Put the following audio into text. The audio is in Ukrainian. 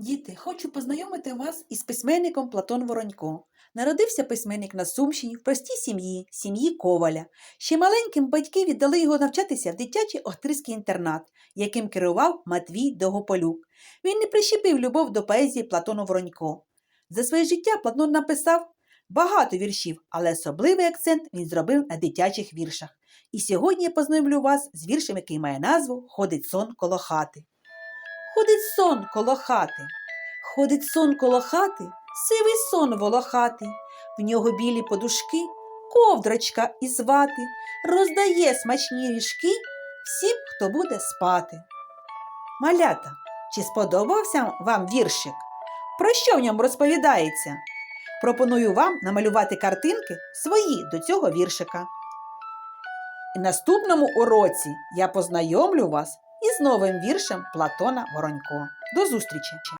Діти, хочу познайомити вас із письменником Платон Воронько. Народився письменник на Сумщині в простій сім'ї, сім'ї Коваля. Ще маленьким батьки віддали його навчатися в дитячий охтирський інтернат, яким керував Матвій Догополюк. Він не прищепив любов до поезії Платону Воронько. За своє життя Платон написав багато віршів, але особливий акцент він зробив на дитячих віршах. І сьогодні я познайомлю вас з віршем, який має назву Ходить сон коло хати. Ходить сон коло хати, ходить сон коло хати, сивий сон волохатий, в нього білі подушки, ковдрочка із вати, роздає смачні ріжки всім, хто буде спати. Малята, чи сподобався вам віршик? Про що в ньому розповідається? Пропоную вам намалювати картинки свої до цього віршика. І наступному уроці я познайомлю вас із новим віршем Платона Воронько. До зустрічі!